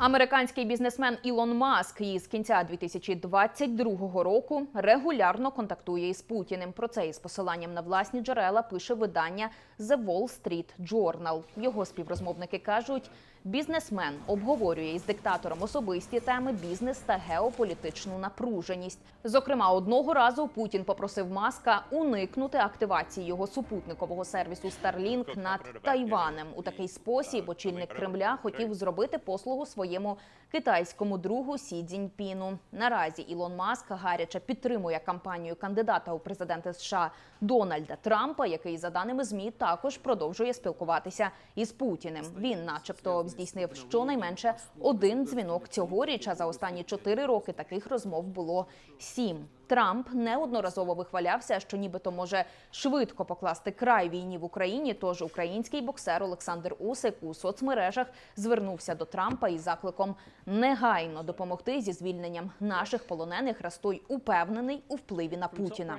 Американський бізнесмен Ілон Маск із кінця 2022 року регулярно контактує із Путіним. Про це із посиланням на власні джерела пише видання The Wall Street Journal. Його співрозмовники кажуть, бізнесмен обговорює із диктатором особисті теми бізнес та геополітичну напруженість. Зокрема, одного разу Путін попросив Маска уникнути активації його супутникового сервісу Starlink над Тайванем. У такий спосіб очільник Кремля хотів зробити послугу своєму китайському другу Сі Цзіньпіну. Наразі Ілон Маск гаряче підтримує кампанію кандидата у президенти США Дональда Трампа, який за даними змі також продовжує спілкуватися із Путіним. Він, начебто, здійснив щонайменше один дзвінок цьогоріч. А за останні чотири роки таких розмов було сім. Трамп неодноразово вихвалявся, що нібито може швидко покласти край війні в Україні. Тож український боксер Олександр Усик у соцмережах звернувся до Трампа із закликом негайно допомогти зі звільненням наших полонених. Растой упевнений у впливі на Путіна.